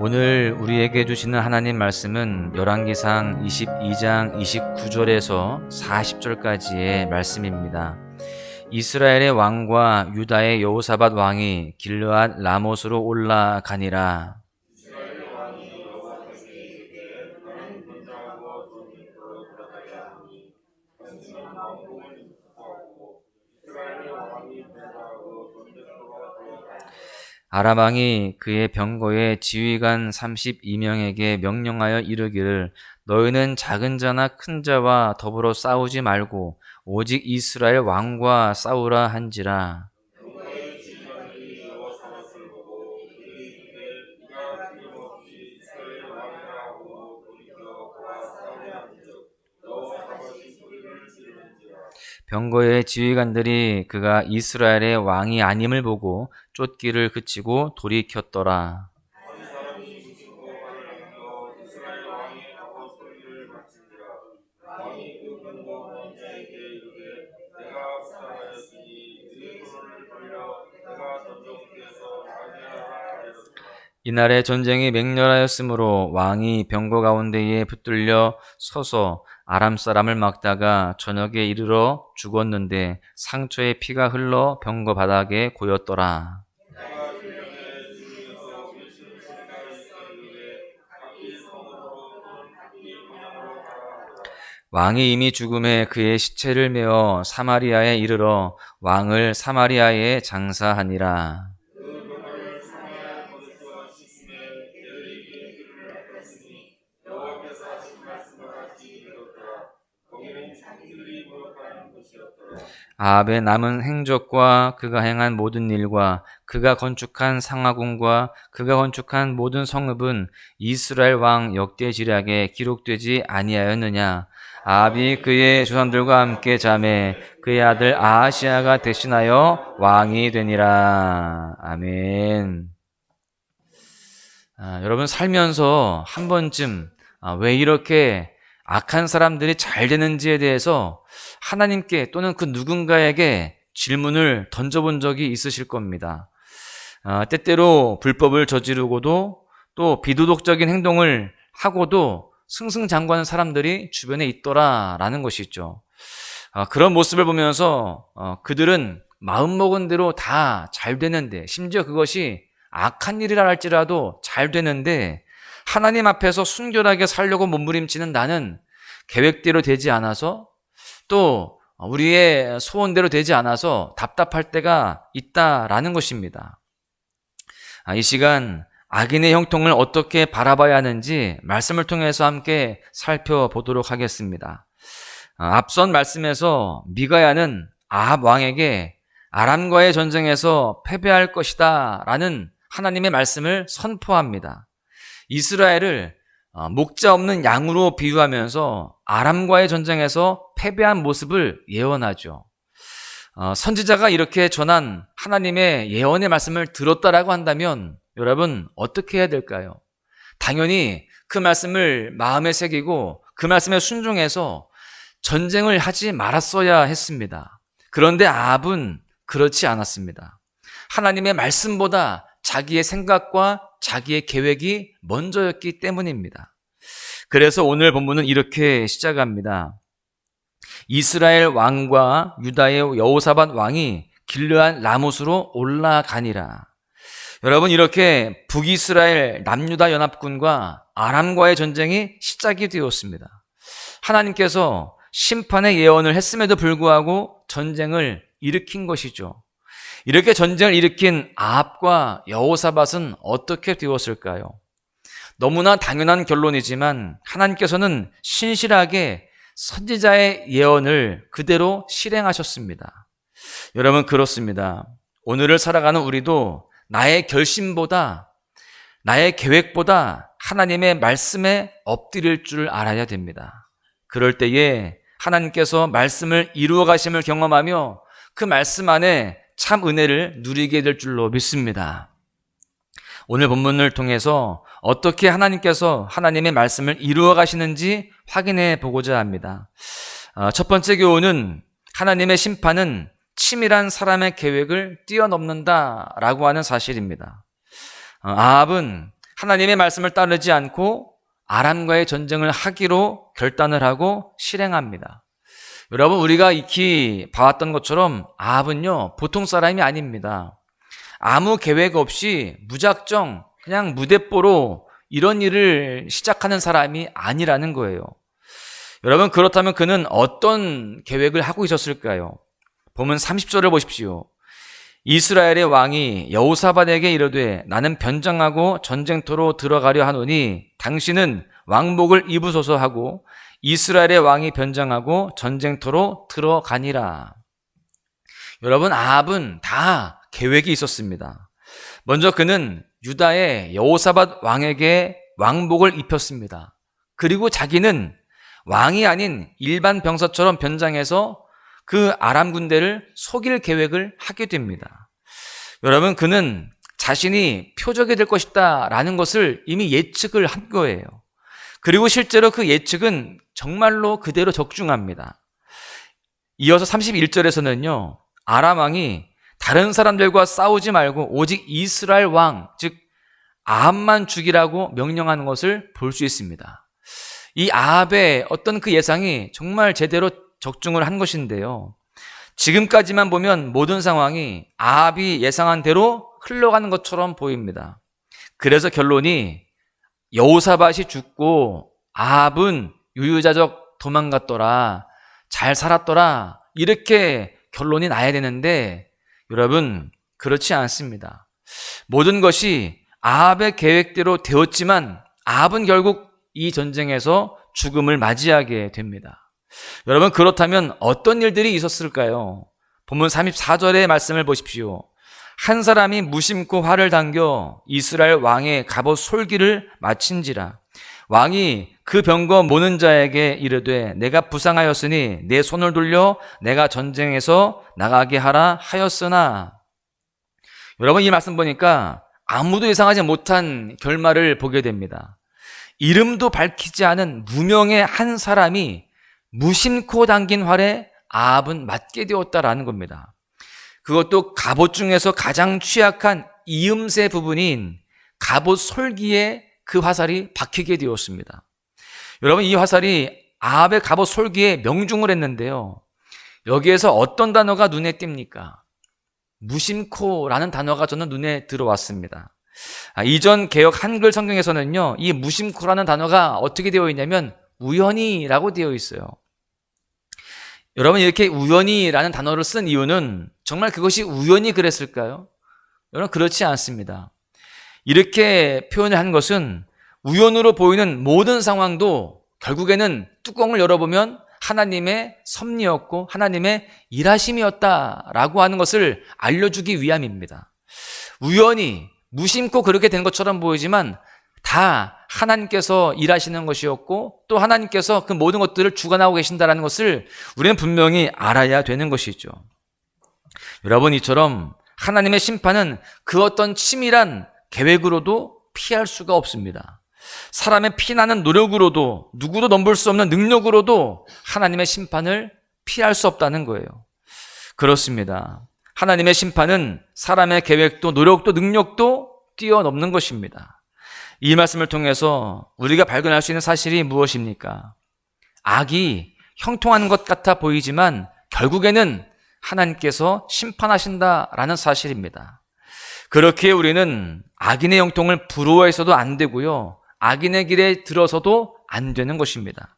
오늘 우리에게 주시는 하나님 말씀은 열왕기상 22장 29절에서 40절까지의 말씀입니다. 이스라엘의 왕과 유다의 여호사밧 왕이 길르앗 라못으로 올라가니라. 아람 왕이 그의 병거의 지휘관 32명에게 명령하여 이르기를 너희는 작은 자나 큰 자와 더불어 싸우지 말고 오직 이스라엘 왕과 싸우라 한지라. 병거의 지휘관들이 그가 이스라엘의 왕이 아님을 보고 쫓기를 그치고 돌이켰더라. 이 날에 전쟁이 맹렬하였으므로 왕이 병거 가운데에 붙들려 서서 아람 사람을 막다가 저녁에 이르러 죽었는데 상처에 피가 흘러 병거 바닥에 고였더라. 왕이 이미 죽음에 그의 시체를 메어 사마리아에 이르러 왕을 사마리아에 장사하니라. 아합의 남은 행적과 그가 행한 모든 일과 그가 건축한 상하궁과 그가 건축한 모든 성읍은 이스라엘 왕 역대지략에 기록되지 아니하였느냐? 아합이 그의 조상들과 함께 자매 그의 아들 아하시아가 대신하여 왕이 되니라. 아멘. 아, 여러분 살면서 한 번쯤 아, 왜 이렇게 악한 사람들이 잘 되는지에 대해서 하나님께 또는 그 누군가에게 질문을 던져본 적이 있으실 겁니다. 아, 때때로 불법을 저지르고도 또 비도덕적인 행동을 하고도 승승장구하는 사람들이 주변에 있더라라는 것이죠. 아, 그런 모습을 보면서 어, 그들은 마음먹은 대로 다 잘 되는데 심지어 그것이 악한 일이라 할지라도 잘 되는데 하나님 앞에서 순결하게 살려고 몸부림치는 나는 계획대로 되지 않아서 또 우리의 소원대로 되지 않아서 답답할 때가 있다라는 것입니다. 아, 이 시간 악인의 형통을 어떻게 바라봐야 하는지 말씀을 통해서 함께 살펴보도록 하겠습니다. 아, 앞선 말씀에서 미가야는 아합 왕에게 아람과의 전쟁에서 패배할 것이다 라는 하나님의 말씀을 선포합니다. 이스라엘을 어, 목자 없는 양으로 비유하면서 아람과의 전쟁에서 패배한 모습을 예언하죠. 어, 선지자가 이렇게 전한 하나님의 예언의 말씀을 들었다라고 한다면 여러분 어떻게 해야 될까요? 당연히 그 말씀을 마음에 새기고 그 말씀에 순종해서 전쟁을 하지 말았어야 했습니다. 그런데 아합은 그렇지 않았습니다. 하나님의 말씀보다 자기의 생각과 자기의 계획이 먼저였기 때문입니다. 그래서 오늘 본문은 이렇게 시작합니다. 이스라엘 왕과 유다의 여호사밧 왕이 길르한 라못으로 올라가니라. 여러분 이렇게 북이스라엘 남유다 연합군과 아람과의 전쟁이 시작이 되었습니다. 하나님께서 심판의 예언을 했음에도 불구하고 전쟁을 일으킨 것이죠. 이렇게 전쟁을 일으킨 아합과 여호사밧은 어떻게 되었을까요? 너무나 당연한 결론이지만 하나님께서는 신실하게 선지자의 예언을 그대로 실행하셨습니다. 여러분 그렇습니다. 오늘을 살아가는 우리도 나의 결심보다 나의 계획보다 하나님의 말씀에 엎드릴 줄 알아야 됩니다. 그럴 때에 하나님께서 말씀을 이루어 가심을 경험하며 그 말씀 안에 참 은혜를 누리게 될 줄로 믿습니다. 오늘 본문을 통해서 어떻게 하나님께서 하나님의 말씀을 이루어 가시는지 확인해 보고자 합니다. 어, 첫 번째 교훈은 하나님의 심판은 치밀한 사람의 계획을 뛰어넘는다라고 하는 사실입니다. 어, 아합은 하나님의 말씀을 따르지 않고 아람과의 전쟁을 하기로 결단을 하고 실행합니다. 여러분 우리가 익히 봐왔던 것처럼 아합은요 보통 사람이 아닙니다. 아무 계획 없이 무작정 그냥 무대뽀로 이런 일을 시작하는 사람이 아니라는 거예요. 여러분 그렇다면 그는 어떤 계획을 하고 있었을까요? 보면 30절을 보십시오. 이스라엘의 왕이 여호사밧에게 이르되 나는 변장하고 전쟁터로 들어가려 하노니 당신은 왕복을 입으소서 하고 이스라엘의 왕이 변장하고 전쟁터로 들어가니라. 여러분 아합은 다 계획이 있었습니다. 먼저 그는 유다의 여호사밧 왕에게 왕복을 입혔습니다. 그리고 자기는 왕이 아닌 일반 병사처럼 변장해서 그 아람 군대를 속일 계획을 하게 됩니다. 여러분, 그는 자신이 표적이 될 것이다라는 것을 이미 예측을 한 거예요. 그리고 실제로 그 예측은 정말로 그대로 적중합니다. 이어서 31절에서는요, 아람 왕이 다른 사람들과 싸우지 말고 오직 이스라엘 왕, 즉, 아합만 죽이라고 명령하는 것을 볼 수 있습니다. 이 아합의 어떤 그 예상이 정말 제대로 적중을 한 것인데요. 지금까지만 보면 모든 상황이 아합이 예상한 대로 흘러가는 것처럼 보입니다. 그래서 결론이 여호사밭이 죽고 아합은 유유자적 도망갔더라. 잘 살았더라. 이렇게 결론이 나야 되는데 여러분 그렇지 않습니다. 모든 것이 아합의 계획대로 되었지만 아합은 결국 이 전쟁에서 죽음을 맞이하게 됩니다. 여러분 그렇다면 어떤 일들이 있었을까요? 본문 34절의 말씀을 보십시오. 한 사람이 무심코 활을 당겨 이스라엘 왕의 갑옷 솔기를 마친지라. 왕이 그 병거 모는 자에게 이르되 내가 부상하였으니 내 손을 돌려 내가 전쟁에서 나가게 하라 하였으나 여러분 이 말씀 보니까 아무도 예상하지 못한 결말을 보게 됩니다. 이름도 밝히지 않은 무명의 한 사람이 무심코 당긴 활에 아합은 맞게 되었다라는 겁니다. 그것도 갑옷 중에서 가장 취약한 이음새 부분인 갑옷 솔기에 그 화살이 박히게 되었습니다. 여러분 이 화살이 아합의 갑옷 솔기에 명중을 했는데요. 여기에서 어떤 단어가 눈에 띕니까? 무심코라는 단어가 저는 눈에 들어왔습니다. 아, 이전 개혁 한글 성경에서는요, 이 무심코라는 단어가 어떻게 되어 있냐면 우연히라고 되어 있어요. 여러분 이렇게 우연히라는 단어를 쓴 이유는 정말 그것이 우연히 그랬을까요? 여러분 그렇지 않습니다. 이렇게 표현을 한 것은 우연으로 보이는 모든 상황도 결국에는 뚜껑을 열어보면 하나님의 섭리였고 하나님의 일하심이었다라고 하는 것을 알려주기 위함입니다. 우연히 무심코 그렇게 된 것처럼 보이지만 다 하나님께서 일하시는 것이었고 또 하나님께서 그 모든 것들을 주관하고 계신다는 것을 우리는 분명히 알아야 되는 것이죠. 여러분 이처럼 하나님의 심판은 그 어떤 치밀한 계획으로도 피할 수가 없습니다. 사람의 피나는 노력으로도 누구도 넘볼 수 없는 능력으로도 하나님의 심판을 피할 수 없다는 거예요. 그렇습니다. 하나님의 심판은 사람의 계획도 노력도 능력도 뛰어넘는 것입니다. 이 말씀을 통해서 우리가 발견할 수 있는 사실이 무엇입니까? 악이 형통하는 것 같아 보이지만 결국에는 하나님께서 심판하신다라는 사실입니다. 그렇게 우리는 악인의 형통을 부러워해서도 안 되고요. 악인의 길에 들어서도 안 되는 것입니다.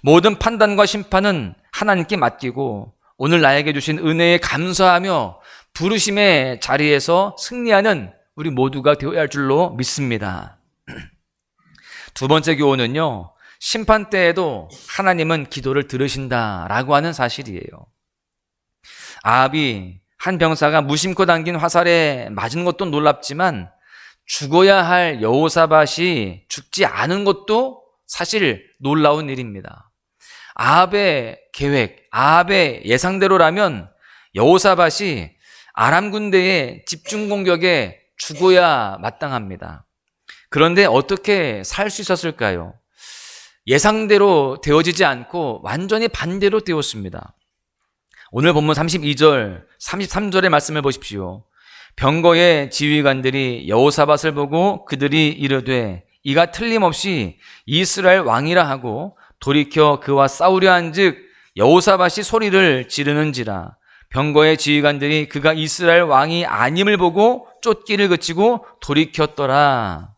모든 판단과 심판은 하나님께 맡기고 오늘 나에게 주신 은혜에 감사하며 부르심의 자리에서 승리하는 우리 모두가 되어야 할 줄로 믿습니다. 두 번째 교훈은요, 심판 때에도 하나님은 기도를 들으신다라고 하는 사실이에요. 아합이 한 병사가 무심코 당긴 화살에 맞은 것도 놀랍지만 죽어야 할 여호사밭이 죽지 않은 것도 사실 놀라운 일입니다. 아합의 계획, 아합의 예상대로라면 여호사밭이 아람 군대의 집중 공격에 죽어야 마땅합니다. 그런데 어떻게 살 수 있었을까요? 예상대로 되어지지 않고 완전히 반대로 되었습니다. 오늘 본문 32절, 33절의 말씀을 보십시오. 병거의 지휘관들이 여호사밧을 보고 그들이 이르되 이가 틀림없이 이스라엘 왕이라 하고 돌이켜 그와 싸우려 한즉 여호사밧이 소리를 지르는지라 병거의 지휘관들이 그가 이스라엘 왕이 아님을 보고 쫓기를 그치고 돌이켰더라.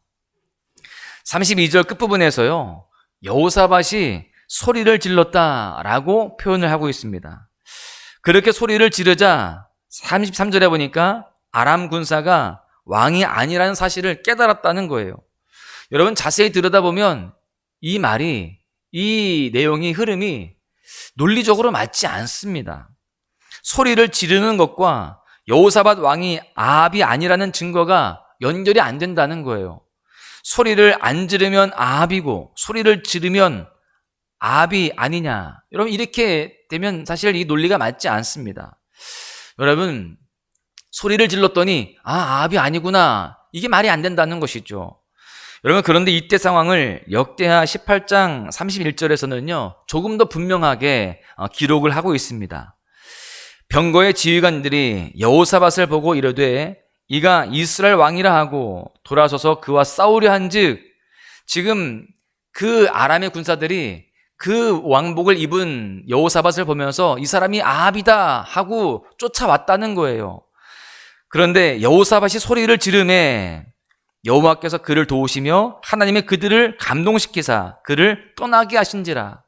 32절 끝부분에서요. 여호사밧이 소리를 질렀다라고 표현을 하고 있습니다. 그렇게 소리를 지르자 33절에 보니까 아람 군사가 왕이 아니라는 사실을 깨달았다는 거예요. 여러분 자세히 들여다보면 이 말이 이 내용이 흐름이 논리적으로 맞지 않습니다. 소리를 지르는 것과 여호사밧 왕이 아합이 아니라는 증거가 연결이 안 된다는 거예요. 소리를 안 지르면 아합이고 소리를 지르면 아합이 아니냐. 여러분 이렇게 되면 사실 이 논리가 맞지 않습니다. 여러분 소리를 질렀더니 아 아합이 아니구나. 이게 말이 안 된다는 것이죠. 여러분 그런데 이때 상황을 역대하 18장 31절에서는요 조금 더 분명하게 어, 기록을 하고 있습니다. 병거의 지휘관들이 여호사밧을 보고 이르되 이가 이스라엘 왕이라 하고 돌아서서 그와 싸우려 한즉 지금 그 아람의 군사들이 그 왕복을 입은 여호사밧을 보면서 이 사람이 아합이다 하고 쫓아왔다는 거예요. 그런데 여호사밧이 소리를 지르매 여호와께서 그를 도우시며 하나님의 그들을 감동시키사 그를 떠나게 하신지라.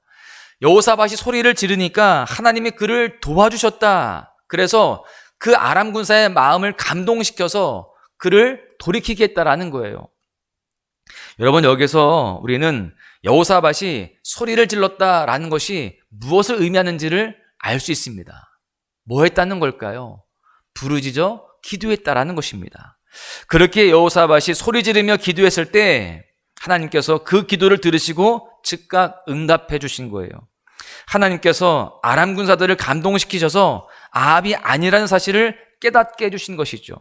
여호사밧이 소리를 지르니까 하나님이 그를 도와주셨다. 그래서 그 아람 군사의 마음을 감동시켜서 그를 돌이키게 했다라는 거예요. 여러분 여기서 우리는 여호사밧이 소리를 질렀다라는 것이 무엇을 의미하는지를 알 수 있습니다. 뭐 했다는 걸까요? 부르짖어 기도했다라는 것입니다. 그렇게 여호사밧이 소리 지르며 기도했을 때 하나님께서 그 기도를 들으시고 즉각 응답해 주신 거예요. 하나님께서 아람 군사들을 감동시키셔서 아합이 아니라는 사실을 깨닫게 해주신 것이죠.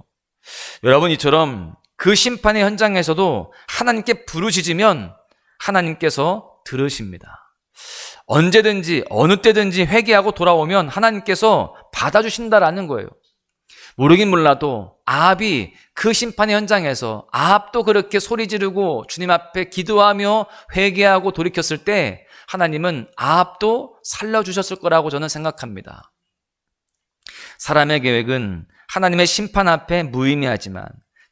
여러분 이처럼 그 심판의 현장에서도 하나님께 부르짖으면 하나님께서 들으십니다. 언제든지 어느 때든지 회개하고 돌아오면 하나님께서 받아주신다라는 거예요. 모르긴 몰라도 아합이 그 심판의 현장에서 아합도 그렇게 소리 지르고 주님 앞에 기도하며 회개하고 돌이켰을 때 하나님은 아합도 살려주셨을 거라고 저는 생각합니다. 사람의 계획은 하나님의 심판 앞에 무의미하지만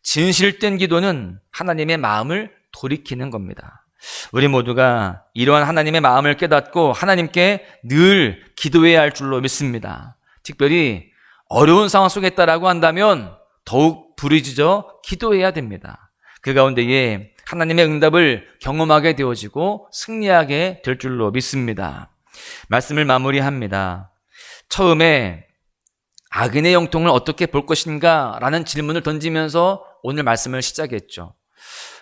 진실된 기도는 하나님의 마음을 돌이키는 겁니다. 우리 모두가 이러한 하나님의 마음을 깨닫고 하나님께 늘 기도해야 할 줄로 믿습니다. 특별히 어려운 상황 속에 있다라고 한다면 더욱 부르짖어 기도해야 됩니다. 그 가운데에 하나님의 응답을 경험하게 되어지고 승리하게 될 줄로 믿습니다. 말씀을 마무리합니다. 처음에 악인의 영통을 어떻게 볼 것인가? 라는 질문을 던지면서 오늘 말씀을 시작했죠.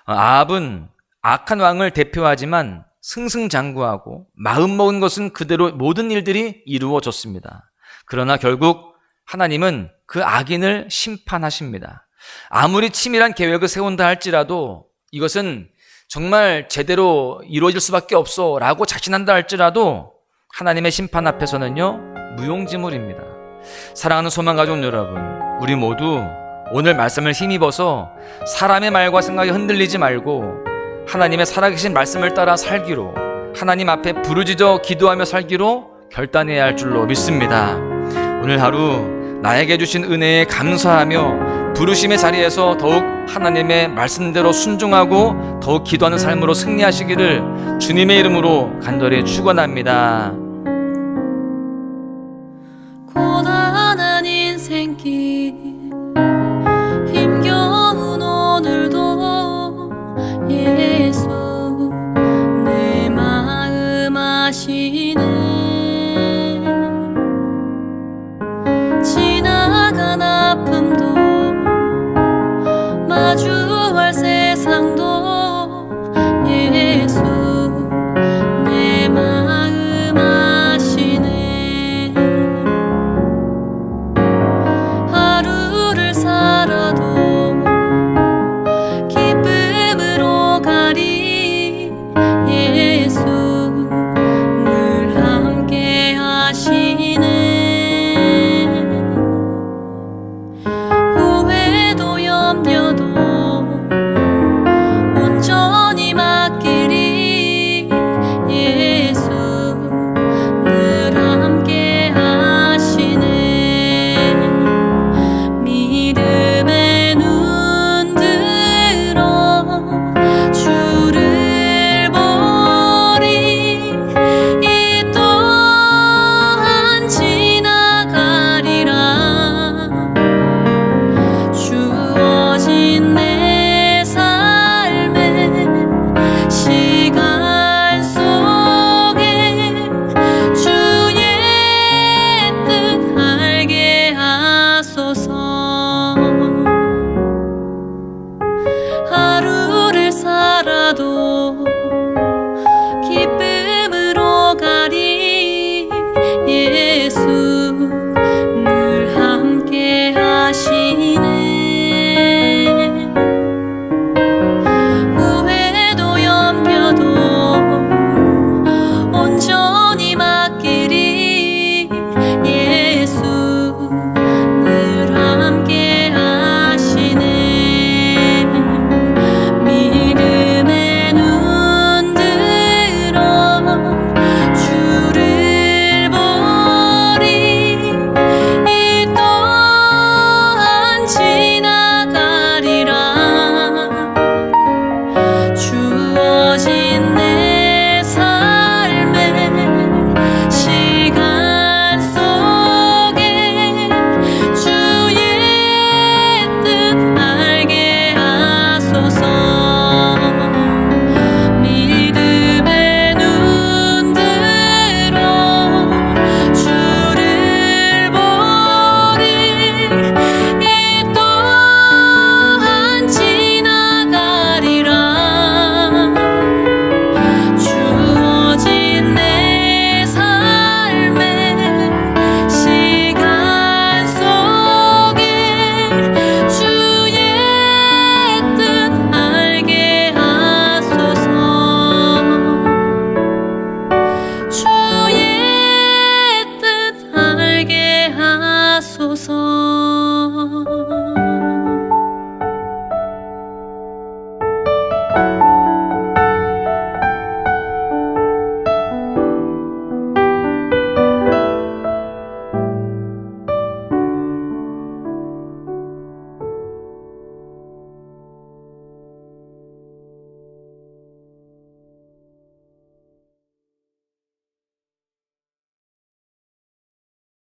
아합은 악한 왕을 대표하지만 승승장구하고 마음먹은 것은 그대로 모든 일들이 이루어졌습니다. 그러나 결국 하나님은 그 악인을 심판하십니다. 아무리 치밀한 계획을 세운다 할지라도 이것은 정말 제대로 이루어질 수밖에 없어 라고 자신한다 할지라도 하나님의 심판 앞에서는요, 무용지물입니다. 사랑하는 소망 가족 여러분, 우리 모두 오늘 말씀을 힘입어서 사람의 말과 생각이 흔들리지 말고 하나님의 살아계신 말씀을 따라 살기로 하나님 앞에 부르짖어 기도하며 살기로 결단해야 할 줄로 믿습니다. 오늘 하루 나에게 주신 은혜에 감사하며 부르심의 자리에서 더욱 하나님의 말씀대로 순종하고 더욱 기도하는 삶으로 승리하시기를 주님의 이름으로 간절히 축원합니다.